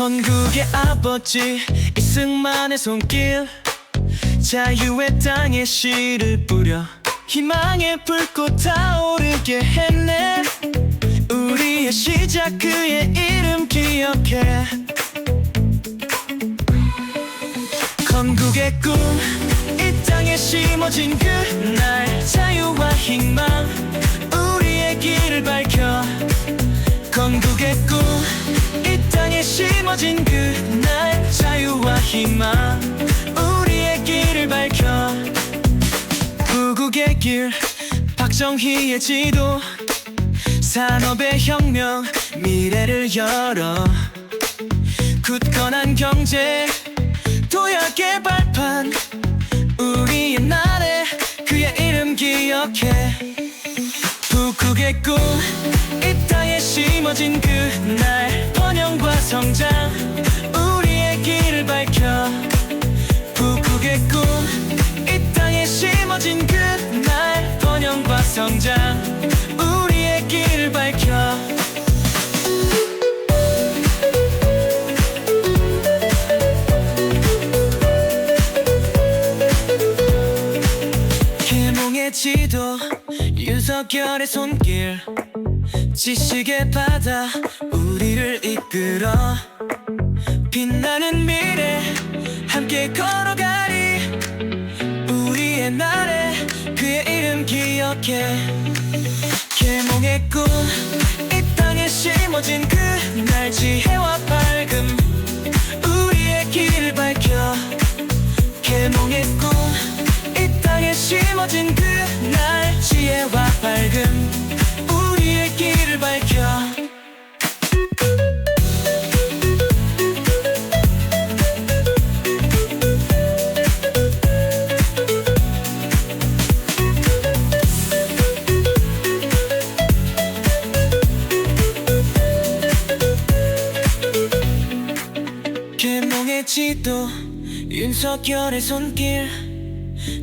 건국의 아버지 이승만의 손길. 자유의 땅에 씨를 뿌려 희망의 불꽃 타오르게 했네. 우리의 시작 그의 이름 기억해. 건국의 꿈 이 땅에 심어진 그날 자유와 희망 심어진 그날 자유와 희망 우리의 길을 밝혀. 부국의 길 박정희의 지도 산업의 혁명 미래를 열어. 굳건한 경제 도약의 발판 우리의 날에 그의 이름 기억해. 북극의 꿈 이 땅에 심어진 그날 성장 우리의 길을 밝혀. 계몽의 지도 윤석열의 손길. 지식의 바다 우리를 이끌어. 빛나는 미래 기억해 계몽의 꿈. 이 땅에 심어진 그날 지혜와 밝음. 우리의 길을 밝혀 계몽의 꿈. 이 땅에 심어진 그날 지혜와 밝음. 우리의 길을 밝혀 지도 윤석열의 손길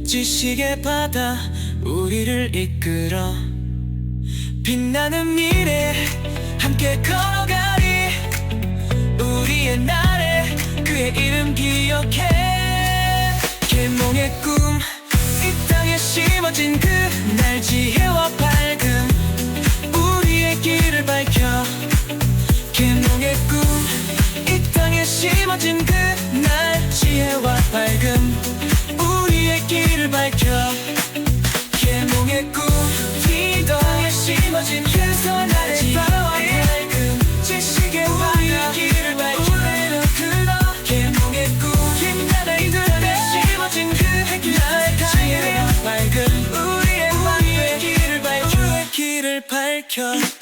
지식의 바다 우리를 이끌어 빛나는 미래 함께 걸어가리 우리의 날에 그의 이름 기억해 계몽의 꿈 이 땅에 심어진 그날 지혜와 밝음 우리의 길을 밝혀 계몽의 꿈 이 땅에 심어진 그 밝혀 계몽의 꿈이 땅에 심어진 그날 지혜와 밝음 지식의 우리의 길을 밝혀 우리를 끌어 계몽의 꿈 빛나는 이들에 심어진 그날 지혜와 밝음 우리의 우리의 길을 밝혀 길을 밝혀